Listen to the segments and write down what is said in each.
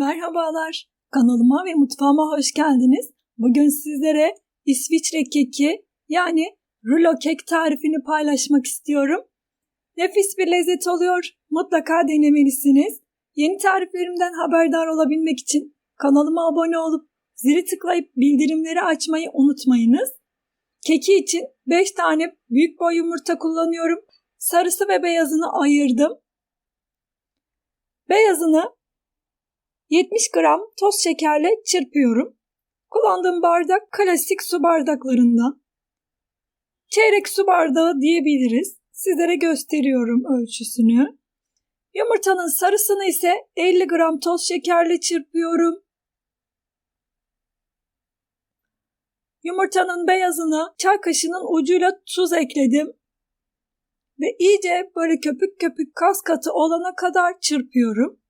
Merhabalar, kanalıma ve mutfağıma hoş geldiniz. Bugün sizlere İsviçre keki yani rulo kek tarifini paylaşmak istiyorum. Nefis bir lezzet oluyor, mutlaka denemelisiniz. Yeni tariflerimden haberdar olabilmek için kanalıma abone olup zili tıklayıp bildirimleri açmayı unutmayınız. Keki için 5 tane büyük boy yumurta kullanıyorum. Sarısı ve beyazını ayırdım. Beyazını 70 gram toz şekerle çırpıyorum. Kullandığım bardak klasik su bardaklarından. Çeyrek su bardağı diyebiliriz. Sizlere gösteriyorum ölçüsünü. Yumurtanın sarısını ise 50 gram toz şekerle çırpıyorum. Yumurtanın beyazını çay kaşığının ucuyla tuz ekledim. Ve iyice böyle köpük köpük kas katı olana kadar çırpıyorum.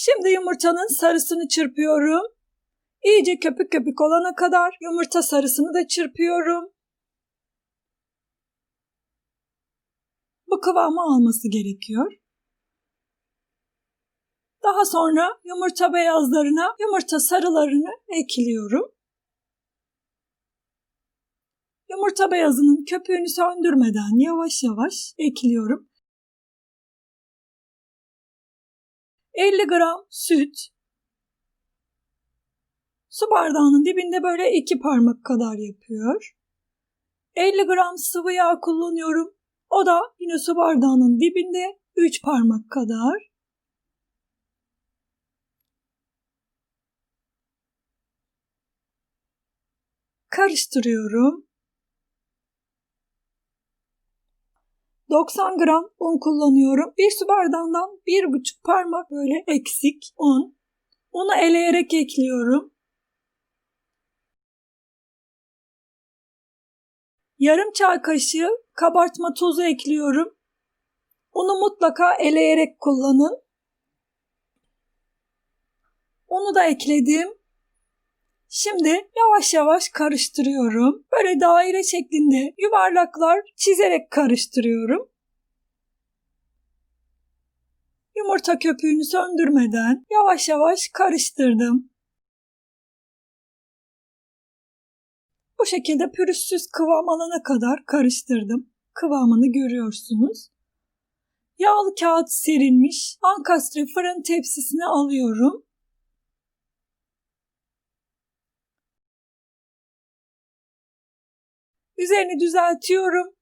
Şimdi yumurtanın sarısını çırpıyorum. İyice köpük köpük olana kadar yumurta sarısını da çırpıyorum. Bu kıvamı alması gerekiyor. Daha sonra yumurta beyazlarına yumurta sarılarını ekliyorum. Yumurta beyazının köpüğünü söndürmeden yavaş yavaş ekliyorum. 50 gram süt. Su bardağının dibinde böyle iki parmak kadar yapıyor. 50 gram sıvı yağ kullanıyorum. O da yine su bardağının dibinde 3 parmak kadar. Karıştırıyorum. 90 gram un kullanıyorum. Bir su bardağından bir buçuk parmak böyle eksik un. Unu eleyerek ekliyorum. Yarım çay kaşığı kabartma tozu ekliyorum. Unu mutlaka eleyerek kullanın. Unu da ekledim. Şimdi yavaş yavaş karıştırıyorum. Böyle daire şeklinde yuvarlaklar çizerek karıştırıyorum. Yumurta köpüğünü söndürmeden yavaş yavaş karıştırdım. Bu şekilde pürüzsüz kıvam alana kadar karıştırdım. Kıvamını görüyorsunuz. Yağlı kağıt serilmiş ankastre fırın tepsisine alıyorum. Üzerini düzeltiyorum.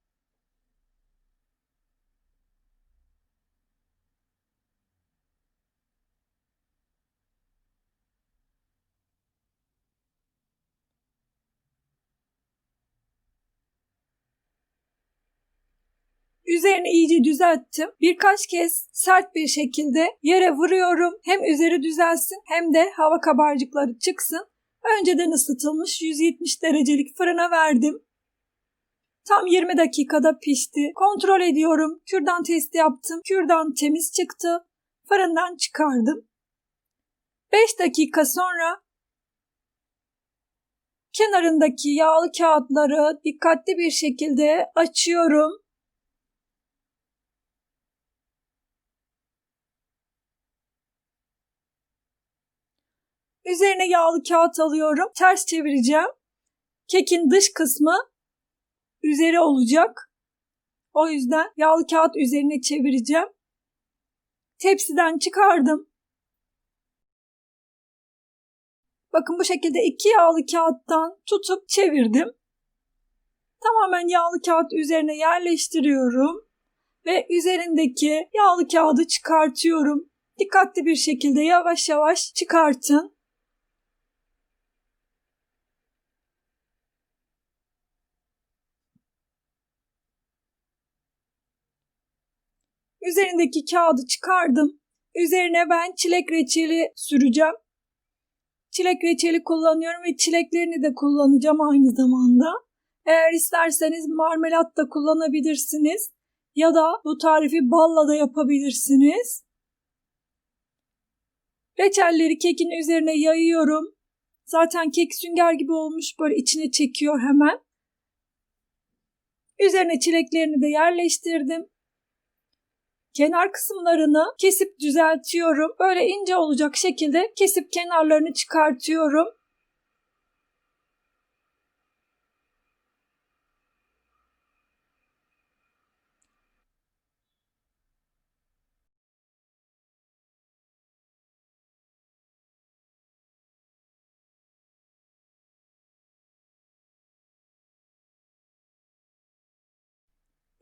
Üzerini iyice düzelttim. Birkaç kez sert bir şekilde yere vuruyorum. Hem üzeri düzelsin hem de hava kabarcıkları çıksın. Önceden ısıtılmış 170 derecelik fırına verdim. Tam 20 dakikada pişti. Kontrol ediyorum. Kürdan testi yaptım. Kürdan temiz çıktı. Fırından çıkardım. 5 dakika sonra kenarındaki yağlı kağıtları dikkatli bir şekilde açıyorum. Üzerine yağlı kağıt alıyorum. Ters çevireceğim. Kekin dış kısmı üzeri olacak. O yüzden yağlı kağıt üzerine çevireceğim. Tepsiden çıkardım. Bakın bu şekilde iki yağlı kağıttan tutup çevirdim. Tamamen yağlı kağıt üzerine yerleştiriyorum ve üzerindeki yağlı kağıdı çıkartıyorum. Dikkatli bir şekilde yavaş yavaş çıkartın. Üzerindeki kağıdı çıkardım. Üzerine ben çilek reçeli süreceğim. Çilek reçeli kullanıyorum ve çileklerini de kullanacağım aynı zamanda. Eğer isterseniz marmelat da kullanabilirsiniz. Ya da bu tarifi balla da yapabilirsiniz. Reçelleri kekin üzerine yayıyorum. Zaten kek sünger gibi olmuş böyle içine çekiyor hemen. Üzerine çileklerini de yerleştirdim. Kenar kısımlarını kesip düzeltiyorum. Böyle ince olacak şekilde kesip kenarlarını çıkartıyorum.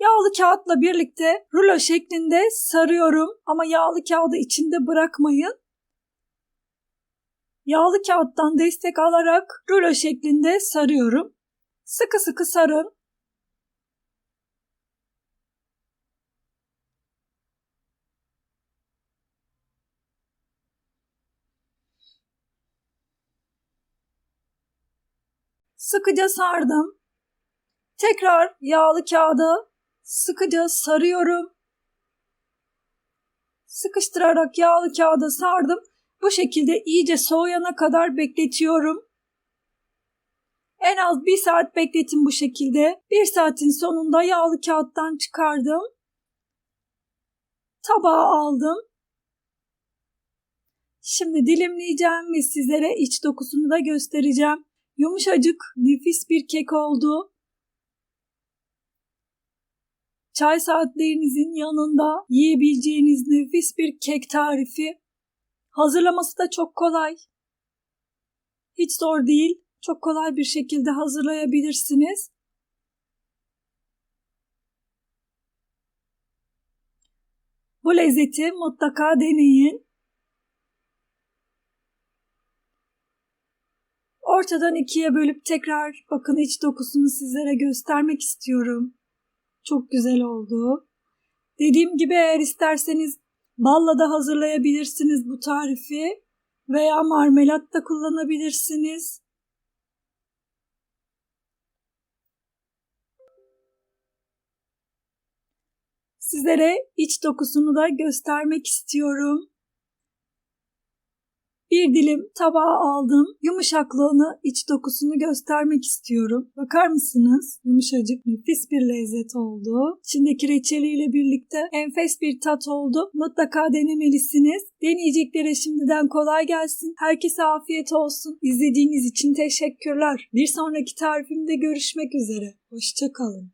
Yağlı kağıtla birlikte rulo şeklinde sarıyorum ama yağlı kağıdı içinde bırakmayın. Yağlı kağıttan destek alarak rulo şeklinde sarıyorum. Sıkı sıkı sarın. Sıkıca sardım. Tekrar yağlı kağıdı sıkıca sarıyorum. Sıkıştırarak yağlı kağıda sardım. Bu şekilde iyice soğuyana kadar bekletiyorum. En az bir saat bekletin bu şekilde. Bir saatin sonunda yağlı kağıttan çıkardım. Tabağa aldım. Şimdi dilimleyeceğim ve sizlere iç dokusunu da göstereceğim. Yumuşacık, nefis bir kek oldu. Çay saatlerinizin yanında yiyebileceğiniz nefis bir kek tarifi. Hazırlaması da çok kolay. Hiç zor değil. Çok kolay bir şekilde hazırlayabilirsiniz. Bu lezzeti mutlaka deneyin. Ortadan ikiye bölüp tekrar bakın iç dokusunu sizlere göstermek istiyorum. Çok güzel oldu. Dediğim gibi eğer isterseniz balla da hazırlayabilirsiniz bu tarifi veya marmelat da kullanabilirsiniz. Sizlere iç dokusunu da göstermek istiyorum. Bir dilim tabağa aldım. Yumuşaklığını, iç dokusunu göstermek istiyorum. Bakar mısınız? Yumuşacık, nefis bir lezzet oldu. İçindeki reçeliyle birlikte enfes bir tat oldu. Mutlaka denemelisiniz. Deneyeceklere şimdiden kolay gelsin. Herkese afiyet olsun. İzlediğiniz için teşekkürler. Bir sonraki tarifimde görüşmek üzere. Hoşçakalın.